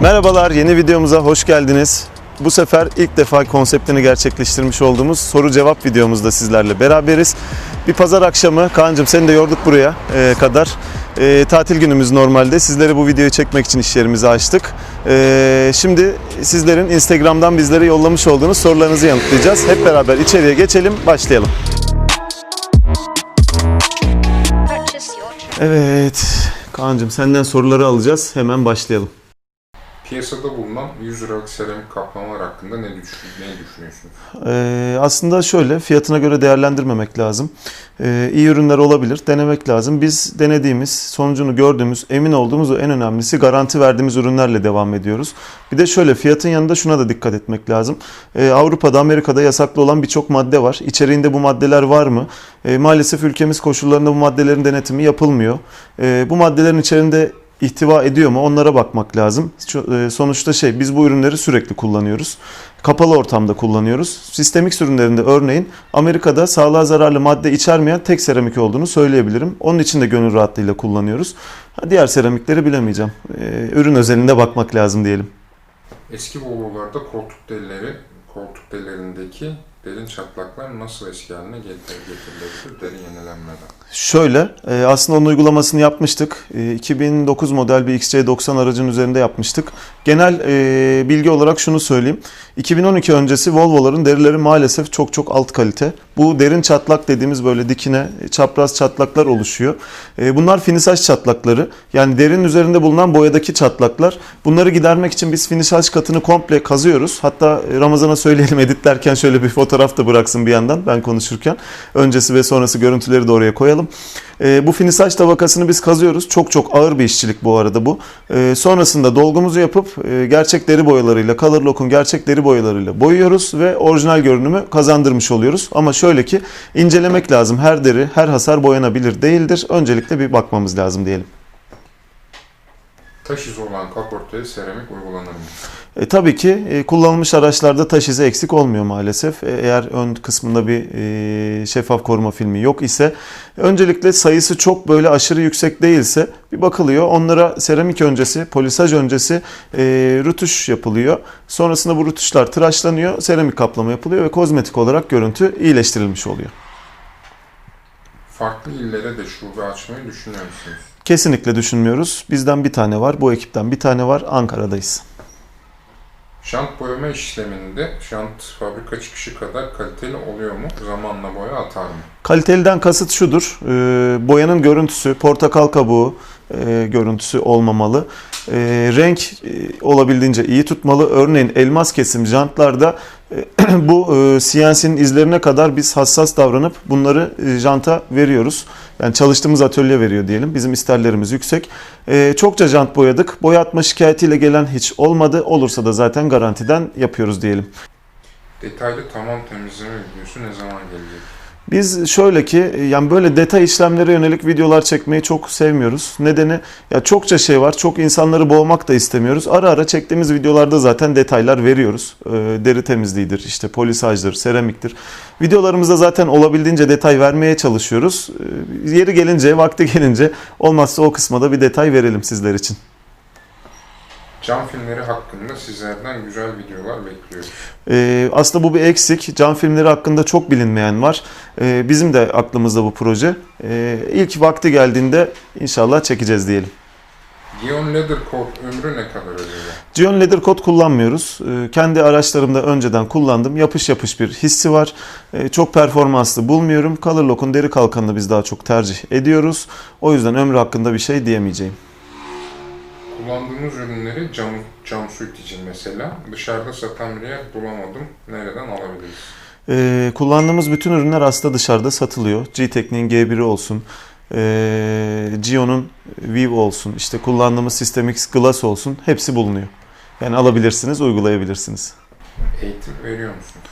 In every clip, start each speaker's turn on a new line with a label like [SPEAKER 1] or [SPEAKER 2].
[SPEAKER 1] Merhabalar, yeni videomuza hoş geldiniz. Bu sefer ilk defa konseptini gerçekleştirmiş olduğumuz soru cevap videomuzda sizlerle beraberiz. Bir pazar akşamı, Kaan'cığım seni de yorduk buraya e, kadar. E, tatil günümüz normalde. Sizlere bu videoyu çekmek için iş yerimizi açtık. E, şimdi sizlerin Instagram'dan bizlere yollamış olduğunuz sorularınızı yanıtlayacağız. Hep beraber içeriye geçelim, başlayalım. Evet, Kaan'cığım senden soruları alacağız. Hemen başlayalım.
[SPEAKER 2] Piyasada bulunan 100 liralık seramik kaplamalar hakkında ne, düşün, ne düşünüyorsunuz?
[SPEAKER 1] Ee, aslında şöyle fiyatına göre değerlendirmemek lazım. Ee, iyi ürünler olabilir, denemek lazım. Biz denediğimiz, sonucunu gördüğümüz, emin olduğumuz en önemlisi garanti verdiğimiz ürünlerle devam ediyoruz. Bir de şöyle fiyatın yanında şuna da dikkat etmek lazım. Ee, Avrupa'da, Amerika'da yasaklı olan birçok madde var. İçeriğinde bu maddeler var mı? Ee, maalesef ülkemiz koşullarında bu maddelerin denetimi yapılmıyor. Ee, bu maddelerin içerisinde ihtiva ediyor mu onlara bakmak lazım. E, Sonuçta şey biz bu ürünleri sürekli kullanıyoruz. Kapalı ortamda kullanıyoruz. Sistemik ürünlerinde örneğin Amerika'da sağlığa zararlı madde içermeyen tek seramik olduğunu söyleyebilirim. Onun için de gönül rahatlığıyla kullanıyoruz. Diğer seramikleri bilemeyeceğim. Ee, Ürün özelinde bakmak lazım diyelim.
[SPEAKER 2] Eski Volvo'larda koltuk delileri, koltuk delilerindeki derin çatlaklar nasıl eski haline getir- getirilebilir derin yenilenmeden?
[SPEAKER 1] Şöyle, e, aslında onun uygulamasını yapmıştık. E, 2009 model bir XC90 aracın üzerinde yapmıştık. Genel e, bilgi olarak şunu söyleyeyim. 2012 öncesi Volvo'ların derileri maalesef çok çok alt kalite. Bu derin çatlak dediğimiz böyle dikine çapraz çatlaklar oluşuyor. E, bunlar finisaj çatlakları. Yani derinin üzerinde bulunan boyadaki çatlaklar. Bunları gidermek için biz finisaj katını komple kazıyoruz. Hatta Ramazan'a söyleyelim editlerken şöyle bir fotoğraf da bıraksın bir yandan ben konuşurken. Öncesi ve sonrası görüntüleri de oraya koyalım. E, bu finisaj tabakasını biz kazıyoruz. Çok çok ağır bir işçilik bu arada bu. E, sonrasında dolgumuzu yapıp e, gerçek deri boyalarıyla, Color Lock'un gerçek deri boyalarıyla boyuyoruz ve orijinal görünümü kazandırmış oluyoruz. Ama şöyle ki incelemek lazım. Her deri, her hasar boyanabilir değildir. Öncelikle bir bakmamız lazım diyelim.
[SPEAKER 2] Taş izi olan kaportaya seramik uygulanır mı?
[SPEAKER 1] E, tabii ki e, kullanılmış araçlarda taş izi eksik olmuyor maalesef. E, eğer ön kısmında bir e, şeffaf koruma filmi yok ise öncelikle sayısı çok böyle aşırı yüksek değilse bir bakılıyor. Onlara seramik öncesi, polisaj öncesi e, rütuş yapılıyor. Sonrasında bu rütuşlar tıraşlanıyor, seramik kaplama yapılıyor ve kozmetik olarak görüntü iyileştirilmiş oluyor.
[SPEAKER 2] Farklı illere de şube açmayı düşünüyor musunuz?
[SPEAKER 1] Kesinlikle düşünmüyoruz. Bizden bir tane var, bu ekipten bir tane var. Ankara'dayız.
[SPEAKER 2] Jant boyama işleminde jant fabrika çıkışı kadar kaliteli oluyor mu? Zamanla boya atar mı?
[SPEAKER 1] Kaliteliden kasıt şudur. e, boyanın görüntüsü, portakal kabuğu e, görüntüsü olmamalı. E, renk e, olabildiğince iyi tutmalı. Örneğin elmas kesim jantlarda bu e, CNC'nin izlerine kadar biz hassas davranıp bunları e, janta veriyoruz. Yani çalıştığımız atölye veriyor diyelim. Bizim isterlerimiz yüksek. E, çokça jant boyadık. Boyatma şikayetiyle gelen hiç olmadı. Olursa da zaten garantiden yapıyoruz diyelim.
[SPEAKER 2] Detaylı tamam temizleme videosu ne zaman gelecek?
[SPEAKER 1] Biz şöyle ki yani böyle detay işlemlere yönelik videolar çekmeyi çok sevmiyoruz. Nedeni ya çokça şey var. Çok insanları boğmak da istemiyoruz. Ara ara çektiğimiz videolarda zaten detaylar veriyoruz. Ee, deri temizliğidir, işte polisajdır, seramiktir. Videolarımızda zaten olabildiğince detay vermeye çalışıyoruz. Ee, yeri gelince, vakti gelince olmazsa o kısma da bir detay verelim sizler için.
[SPEAKER 2] Cam filmleri hakkında sizlerden güzel videolar bekliyoruz.
[SPEAKER 1] Ee, aslında bu bir eksik. Cam filmleri hakkında çok bilinmeyen var. Ee, bizim de aklımızda bu proje. Ee, ilk vakti geldiğinde inşallah çekeceğiz diyelim.
[SPEAKER 2] Gion Leather Coat ömrü ne kadar acaba?
[SPEAKER 1] Gion Leather Coat kullanmıyoruz. Ee, kendi araçlarımda önceden kullandım. Yapış yapış bir hissi var. Ee, çok performanslı bulmuyorum. Color Lock'un deri kalkanını biz daha çok tercih ediyoruz. O yüzden ömrü hakkında bir şey diyemeyeceğim.
[SPEAKER 2] Kullandığımız ürünleri cam, cam suit için mesela dışarıda satan bir yer bulamadım. Nereden alabiliriz?
[SPEAKER 1] Ee, kullandığımız bütün ürünler aslında dışarıda satılıyor. G-Technique'in G1'i olsun, ee, Gion'un Vive olsun, işte kullandığımız Systemix Glass olsun hepsi bulunuyor. Yani alabilirsiniz, uygulayabilirsiniz.
[SPEAKER 2] Eğitim veriyor musunuz?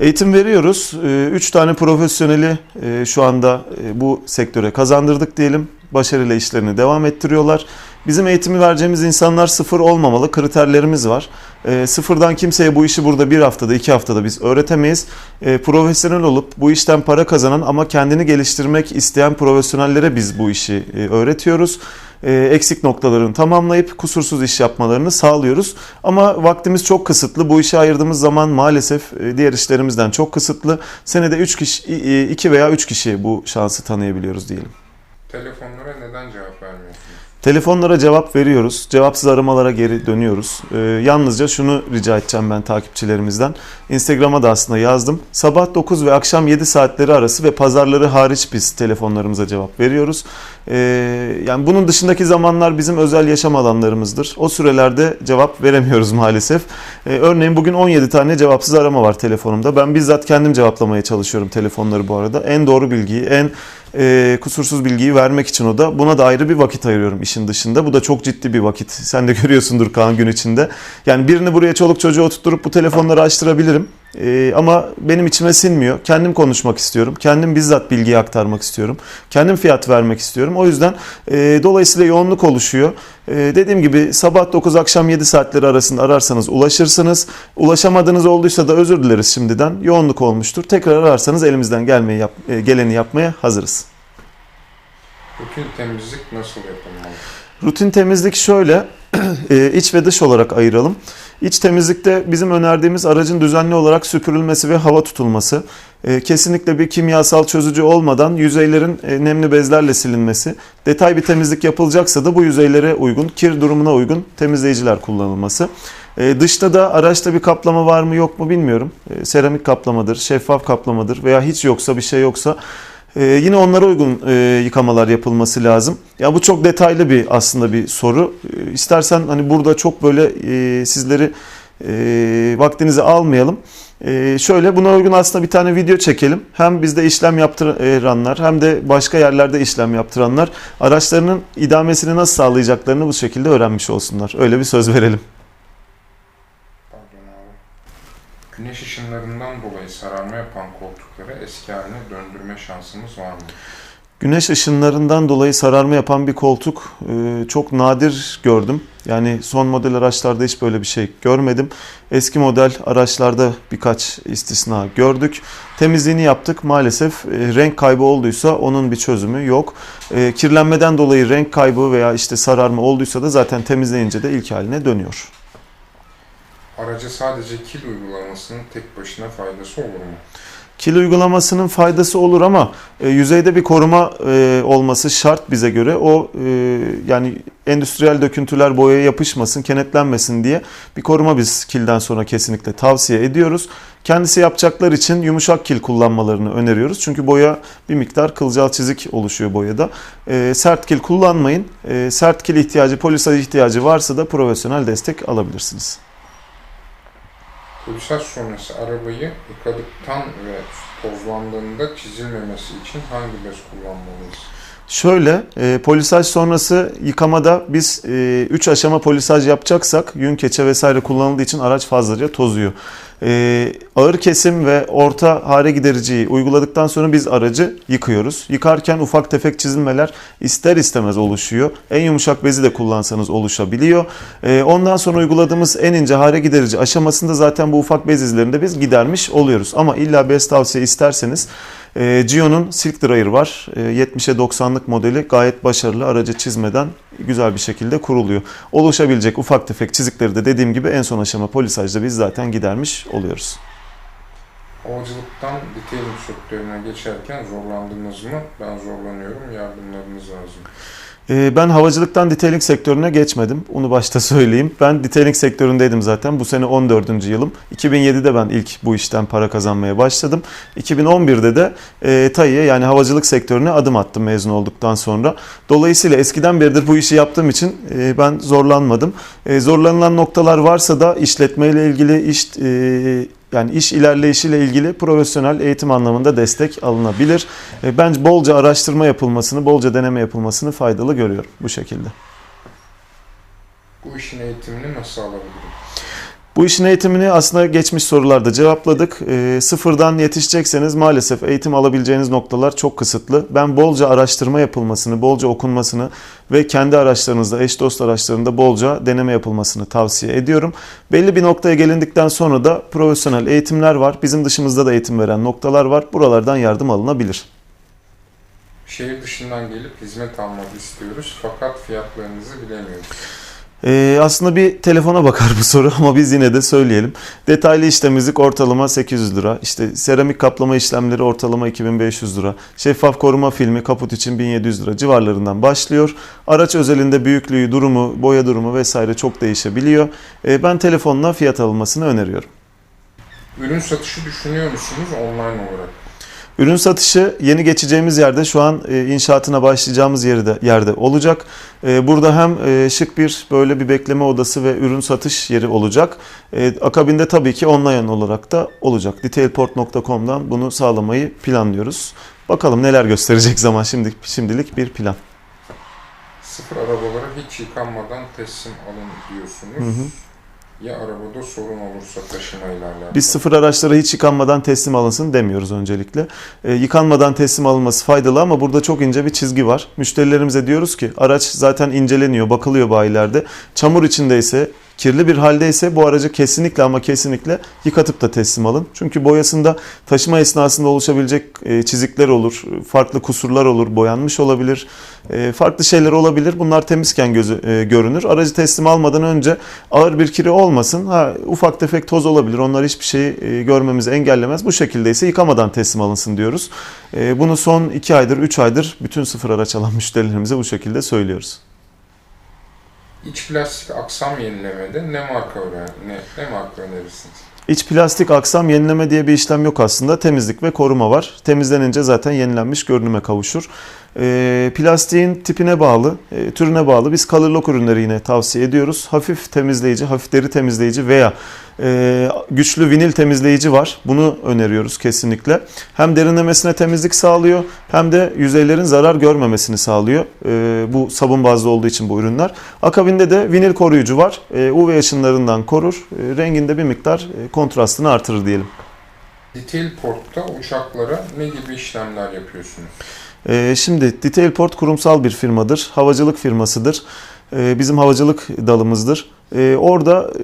[SPEAKER 1] Eğitim veriyoruz. 3 tane profesyoneli e, şu anda e, bu sektöre kazandırdık diyelim. Başarıyla işlerini devam ettiriyorlar. Bizim eğitimi vereceğimiz insanlar sıfır olmamalı. Kriterlerimiz var. E, sıfırdan kimseye bu işi burada bir haftada, iki haftada biz öğretemeyiz. E, profesyonel olup bu işten para kazanan ama kendini geliştirmek isteyen profesyonellere biz bu işi e, öğretiyoruz. e, eksik noktalarını tamamlayıp kusursuz iş yapmalarını sağlıyoruz. Ama vaktimiz çok kısıtlı. Bu işe ayırdığımız zaman maalesef e, diğer işlerimizden çok kısıtlı. Senede 3 kişi 2 veya 3 kişi bu şansı tanıyabiliyoruz diyelim.
[SPEAKER 2] Telefonlara neden cevap?
[SPEAKER 1] Telefonlara cevap veriyoruz. Cevapsız aramalara geri dönüyoruz. Ee, yalnızca şunu rica edeceğim ben takipçilerimizden. Instagram'a da aslında yazdım. Sabah 9 ve akşam 7 saatleri arası ve pazarları hariç biz telefonlarımıza cevap veriyoruz. Ee, yani bunun dışındaki zamanlar bizim özel yaşam alanlarımızdır. O sürelerde cevap veremiyoruz maalesef. Ee, örneğin bugün 17 tane cevapsız arama var telefonumda. Ben bizzat kendim cevaplamaya çalışıyorum telefonları bu arada. En doğru bilgiyi, en e, kusursuz bilgiyi vermek için o da. Buna da ayrı bir vakit ayırıyorum işin dışında. Bu da çok ciddi bir vakit. Sen de görüyorsundur Kaan gün içinde. Yani birini buraya çoluk çocuğu oturtturup bu telefonları açtırabilirim. E, ama benim içime sinmiyor. Kendim konuşmak istiyorum. Kendim bizzat bilgiyi aktarmak istiyorum. Kendim fiyat vermek istiyorum. O yüzden e, dolayısıyla yoğunluk oluşuyor. E, dediğim gibi sabah 9 akşam 7 saatleri arasında ararsanız ulaşırsınız. Ulaşamadığınız olduysa da özür dileriz şimdiden. Yoğunluk olmuştur. Tekrar ararsanız elimizden gelmeyi yap, e, geleni yapmaya hazırız.
[SPEAKER 2] Rutin temizlik nasıl yapılmalı?
[SPEAKER 1] Rutin temizlik şöyle, e, iç ve dış olarak ayıralım. İç temizlikte bizim önerdiğimiz aracın düzenli olarak süpürülmesi ve hava tutulması. E, Kesinlikle bir kimyasal çözücü olmadan yüzeylerin e, nemli bezlerle silinmesi. Detay bir temizlik yapılacaksa da bu yüzeylere uygun, kir durumuna uygun temizleyiciler kullanılması. E, Dışta da araçta bir kaplama var mı yok mu bilmiyorum. Seramik kaplamadır, şeffaf kaplamadır veya hiç yoksa bir şey yoksa ee, yine onlara uygun e, yıkamalar yapılması lazım. Ya bu çok detaylı bir aslında bir soru. Ee, istersen hani burada çok böyle e, sizleri e, vaktinizi almayalım. E, şöyle buna uygun aslında bir tane video çekelim. Hem bizde işlem yaptıranlar hem de başka yerlerde işlem yaptıranlar araçlarının idamesini nasıl sağlayacaklarını bu şekilde öğrenmiş olsunlar. Öyle bir söz verelim.
[SPEAKER 2] Pardon abi. Güneş ışınlarından dolayı sararma yapan koltukları eski haline döndürme şansımız var mı?
[SPEAKER 1] Güneş ışınlarından dolayı sararma yapan bir koltuk e, çok nadir gördüm. Yani son model araçlarda hiç böyle bir şey görmedim. Eski model araçlarda birkaç istisna gördük. Temizliğini yaptık. Maalesef e, renk kaybı olduysa onun bir çözümü yok. E, Kirlenmeden dolayı renk kaybı veya işte sararma olduysa da zaten temizleyince de ilk haline dönüyor.
[SPEAKER 2] Araca sadece kil uygulamasının tek başına faydası olur mu?
[SPEAKER 1] Kil uygulamasının faydası olur ama e, yüzeyde bir koruma e, olması şart bize göre. O e, yani endüstriyel döküntüler boyaya yapışmasın, kenetlenmesin diye bir koruma biz kilden sonra kesinlikle tavsiye ediyoruz. Kendisi yapacaklar için yumuşak kil kullanmalarını öneriyoruz. Çünkü boya bir miktar kılcal çizik oluşuyor boyada. E, sert kil kullanmayın. E, sert kil ihtiyacı, polisaj ihtiyacı varsa da profesyonel destek alabilirsiniz.
[SPEAKER 2] Polisaj sonrası arabayı yıkadıktan ve tozlandığında çizilmemesi için hangi bez kullanmalıyız?
[SPEAKER 1] Şöyle, e, polisaj sonrası yıkamada biz 3 aşama polisaj yapacaksak yün keçe vesaire kullanıldığı için araç fazlaca tozuyor. E, ağır kesim ve orta hare gidericiyi uyguladıktan sonra biz aracı yıkıyoruz. Yıkarken ufak tefek çizilmeler ister istemez oluşuyor. En yumuşak bezi de kullansanız oluşabiliyor. E, ondan sonra uyguladığımız en ince hare giderici aşamasında zaten bu ufak bez izlerini de biz gidermiş oluyoruz. Ama illa bez tavsiye isterseniz e, Gio'nun Silk Dryer var. E, 70'e 90'lık modeli gayet başarılı. Aracı çizmeden güzel bir şekilde kuruluyor. Oluşabilecek ufak tefek çizikleri de dediğim gibi en son aşama polisajda biz zaten gidermiş oluyoruz.
[SPEAKER 2] Havacılıktan detailing sektörüne geçerken zorlandınız mı? Ben zorlanıyorum. Yardımlarınız lazım.
[SPEAKER 1] Ee, Ben havacılıktan detailing sektörüne geçmedim. Onu başta söyleyeyim. Ben detailing sektöründeydim zaten. Bu sene 14. yılım. 2007'de ben ilk bu işten para kazanmaya başladım. 2011'de de e, TAİ'ye yani havacılık sektörüne adım attım mezun olduktan sonra. Dolayısıyla eskiden beridir bu işi yaptığım için e, ben zorlanmadım. E, Zorlanılan noktalar varsa da işletmeyle ilgili iş e, yani iş ilerleyişiyle ilgili profesyonel eğitim anlamında destek alınabilir. E, Ben bolca araştırma yapılmasını, bolca deneme yapılmasını faydalı görüyorum bu şekilde.
[SPEAKER 2] Bu işin eğitimini nasıl alabilirim?
[SPEAKER 1] Bu işin eğitimini aslında geçmiş sorularda cevapladık. E, sıfırdan yetişecekseniz maalesef eğitim alabileceğiniz noktalar çok kısıtlı. Ben bolca araştırma yapılmasını, bolca okunmasını ve kendi araçlarınızda, eş dost araçlarında bolca deneme yapılmasını tavsiye ediyorum. Belli bir noktaya gelindikten sonra da profesyonel eğitimler var. Bizim dışımızda da eğitim veren noktalar var. Buralardan yardım alınabilir.
[SPEAKER 2] Şehir dışından gelip hizmet almak istiyoruz fakat fiyatlarınızı bilemiyoruz.
[SPEAKER 1] Ee, aslında bir telefona bakar bu soru ama biz yine de söyleyelim. Detaylı iş temizlik ortalama 800 lira. İşte seramik kaplama işlemleri ortalama 2500 lira. Şeffaf koruma filmi kaput için 1700 lira civarlarından başlıyor. Araç özelinde büyüklüğü, durumu, boya durumu vesaire çok değişebiliyor. Ee, ben telefonla fiyat alınmasını öneriyorum.
[SPEAKER 2] Ürün satışı düşünüyor musunuz online olarak?
[SPEAKER 1] Ürün satışı yeni geçeceğimiz yerde şu an e, inşaatına başlayacağımız yerde yerde olacak. E, Burada hem e, şık bir böyle bir bekleme odası ve ürün satış yeri olacak. Akabinde tabii ki online olarak da olacak. Detailport.com'dan bunu sağlamayı planlıyoruz. Bakalım neler gösterecek zaman şimdi şimdilik bir plan.
[SPEAKER 2] Sıfır arabaları hiç yıkanmadan teslim alın diyorsunuz.
[SPEAKER 1] Hı hı.
[SPEAKER 2] Ya arabada sorun olursa taşımayla alakalı.
[SPEAKER 1] Biz sıfır araçlara hiç yıkanmadan teslim alınsın demiyoruz öncelikle. E, yıkanmadan teslim alınması faydalı ama burada çok ince bir çizgi var. Müşterilerimize diyoruz ki araç zaten inceleniyor, bakılıyor bayilerde. Çamur içindeyse, kirli bir haldeyse bu aracı kesinlikle ama kesinlikle yıkatıp da teslim alın. Çünkü boyasında taşıma esnasında oluşabilecek e, çizikler olur, farklı kusurlar olur, boyanmış olabilir, e, farklı şeyler olabilir. Bunlar temizken gözü, e, görünür. Aracı teslim almadan önce ağır bir kiri olmasın. Ha, ufak tefek toz olabilir. Onlar hiçbir şeyi görmemizi engellemez. Bu şekildeyse yıkamadan teslim alınsın diyoruz. Bunu son 2 aydır, 3 aydır bütün sıfır araç alan müşterilerimize bu şekilde söylüyoruz.
[SPEAKER 2] İç plastik aksam yenilemede ne marka ne, ne marka önerirsiniz?
[SPEAKER 1] İç plastik aksam yenileme diye bir işlem yok aslında. Temizlik ve koruma var. Temizlenince zaten yenilenmiş görünüme kavuşur. E, plastiğin tipine bağlı, e, türüne bağlı biz color lock ürünleri yine tavsiye ediyoruz. Hafif temizleyici, hafif deri temizleyici veya e, güçlü vinil temizleyici var. Bunu öneriyoruz kesinlikle. Hem derinlemesine temizlik sağlıyor hem de yüzeylerin zarar görmemesini sağlıyor. E, bu sabun bazlı olduğu için bu ürünler. Akabinde de vinil koruyucu var. E, UV ışınlarından korur. E, renginde bir miktar e, kontrastını artırır diyelim.
[SPEAKER 2] Detail Port'ta uçaklara ne gibi işlemler yapıyorsunuz?
[SPEAKER 1] Ee, Şimdi Detailport kurumsal bir firmadır. Havacılık firmasıdır. Ee, Bizim havacılık dalımızdır. Ee, Orada e,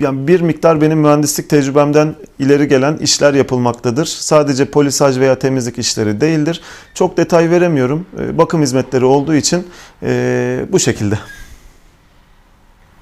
[SPEAKER 1] yani bir miktar benim mühendislik tecrübemden ileri gelen işler yapılmaktadır. Sadece polisaj veya temizlik işleri değildir. Çok detay veremiyorum. Ee, Bakım hizmetleri olduğu için e, bu şekilde.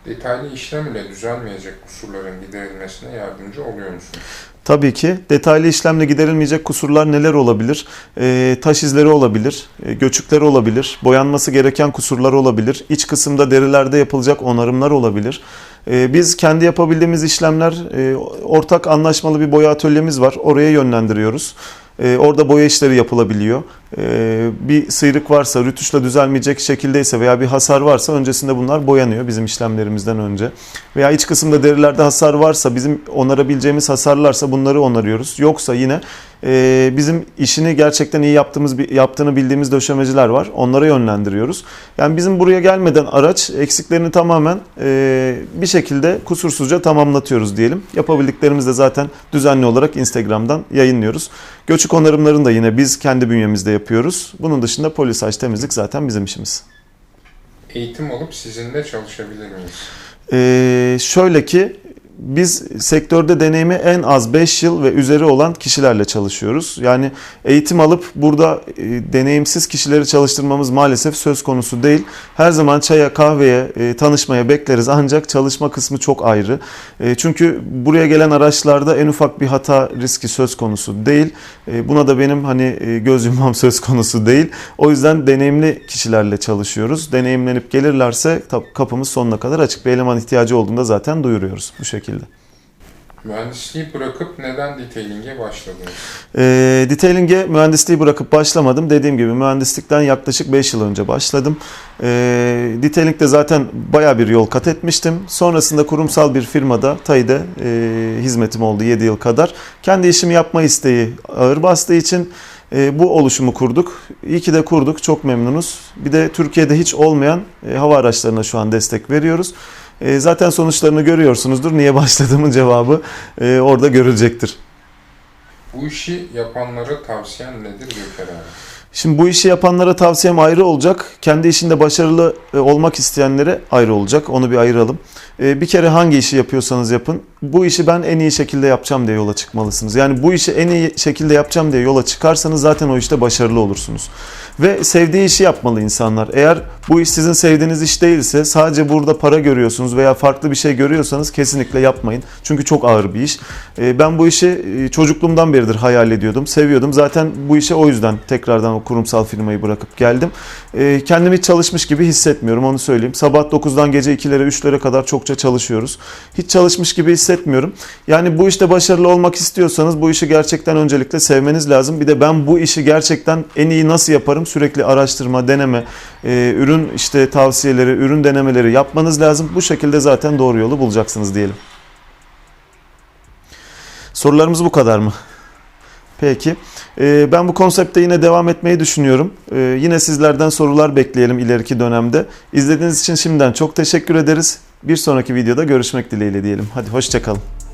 [SPEAKER 2] Detaylı işlem ile düzelmeyecek kusurların giderilmesine yardımcı oluyor musunuz?
[SPEAKER 1] Tabii ki detaylı işlemle giderilmeyecek kusurlar neler olabilir? Ee, taş izleri olabilir, e, göçükler olabilir, boyanması gereken kusurlar olabilir, iç kısımda derilerde yapılacak onarımlar olabilir. Ee, biz kendi yapabildiğimiz işlemler, e, ortak anlaşmalı bir boya atölyemiz var, oraya yönlendiriyoruz. Ee, orada boya işleri yapılabiliyor. Ee, bir sıyrık varsa, rütuşla düzelmeyecek şekildeyse veya bir hasar varsa öncesinde bunlar boyanıyor bizim işlemlerimizden önce. Veya iç kısımda derilerde hasar varsa, bizim onarabileceğimiz hasarlarsa bunları onarıyoruz. Yoksa yine e, bizim işini gerçekten iyi yaptığımız yaptığını bildiğimiz döşemeciler var. Onlara yönlendiriyoruz. Yani bizim buraya gelmeden araç eksiklerini tamamen e, bir şekilde kusursuzca tamamlatıyoruz diyelim. Yapabildiklerimizi de zaten düzenli olarak Instagram'dan yayınlıyoruz. Göçük onarımlarını da yine biz kendi bünyemizde yapıyoruz. Bunun dışında polisaj, temizlik zaten bizim işimiz.
[SPEAKER 2] Eğitim alıp sizinle çalışabilir miyiz?
[SPEAKER 1] Ee, şöyle ki biz sektörde deneyimi en az 5 yıl ve üzeri olan kişilerle çalışıyoruz. Yani eğitim alıp burada e, deneyimsiz kişileri çalıştırmamız maalesef söz konusu değil. Her zaman çaya, kahveye, e, tanışmaya bekleriz ancak çalışma kısmı çok ayrı. E, çünkü buraya gelen araçlarda en ufak bir hata riski söz konusu değil. Buna da benim hani e, göz yummam söz konusu değil. O yüzden deneyimli kişilerle çalışıyoruz. Deneyimlenip gelirlerse kapımız sonuna kadar açık. Bir eleman ihtiyacı olduğunda zaten duyuruyoruz bu şekilde.
[SPEAKER 2] Mühendisliği bırakıp neden detailing'e başladınız?
[SPEAKER 1] E, detailing'e mühendisliği bırakıp başlamadım. Dediğim gibi mühendislikten yaklaşık 5 yıl önce başladım. E, detailing'de zaten baya bir yol kat etmiştim. Sonrasında kurumsal bir firmada, TAİ'de e, hizmetim oldu 7 yıl kadar. Kendi işimi yapma isteği ağır bastığı için e, bu oluşumu kurduk. İyi ki de kurduk. Çok memnunuz. Bir de Türkiye'de hiç olmayan e, hava araçlarına şu an destek veriyoruz. E, zaten sonuçlarını görüyorsunuzdur. Niye başladığımın cevabı e, orada görülecektir.
[SPEAKER 2] Bu işi yapanlara tavsiyen nedir Göker abi?
[SPEAKER 1] Şimdi bu işi yapanlara tavsiyem ayrı olacak. Kendi işinde başarılı e, olmak isteyenlere ayrı olacak. Onu bir ayıralım. E, Bir kere hangi işi yapıyorsanız yapın. Bu işi ben en iyi şekilde yapacağım diye yola çıkmalısınız. Yani bu işi en iyi şekilde yapacağım diye yola çıkarsanız zaten o işte başarılı olursunuz. Ve sevdiği işi yapmalı insanlar. Eğer bu iş sizin sevdiğiniz iş değilse sadece burada para görüyorsunuz veya farklı bir şey görüyorsanız kesinlikle yapmayın. Çünkü çok ağır bir iş. Ee, Ben bu işi e, çocukluğumdan beridir hayal ediyordum, seviyordum. Zaten bu işe o yüzden tekrardan o kurumsal firmayı bırakıp geldim. Ee, Kendimi çalışmış gibi hissetmiyorum onu söyleyeyim. Sabah 9'dan gece 2'lere 3'lere kadar çokça çalışıyoruz. Hiç çalışmış gibi hissetmiyorum. Yani bu işte başarılı olmak istiyorsanız bu işi gerçekten öncelikle sevmeniz lazım. Bir de ben bu işi gerçekten en iyi nasıl yaparım? Sürekli araştırma, deneme, e, ürün işte tavsiyeleri, ürün denemeleri yapmanız lazım. Bu şekilde zaten doğru yolu bulacaksınız diyelim. Sorularımız bu kadar mı? Peki. Ee, ben bu konsepte yine devam etmeyi düşünüyorum. Ee, yine sizlerden sorular bekleyelim ileriki dönemde. İzlediğiniz için şimdiden çok teşekkür ederiz. Bir sonraki videoda görüşmek dileğiyle diyelim. Hadi hoşçakalın.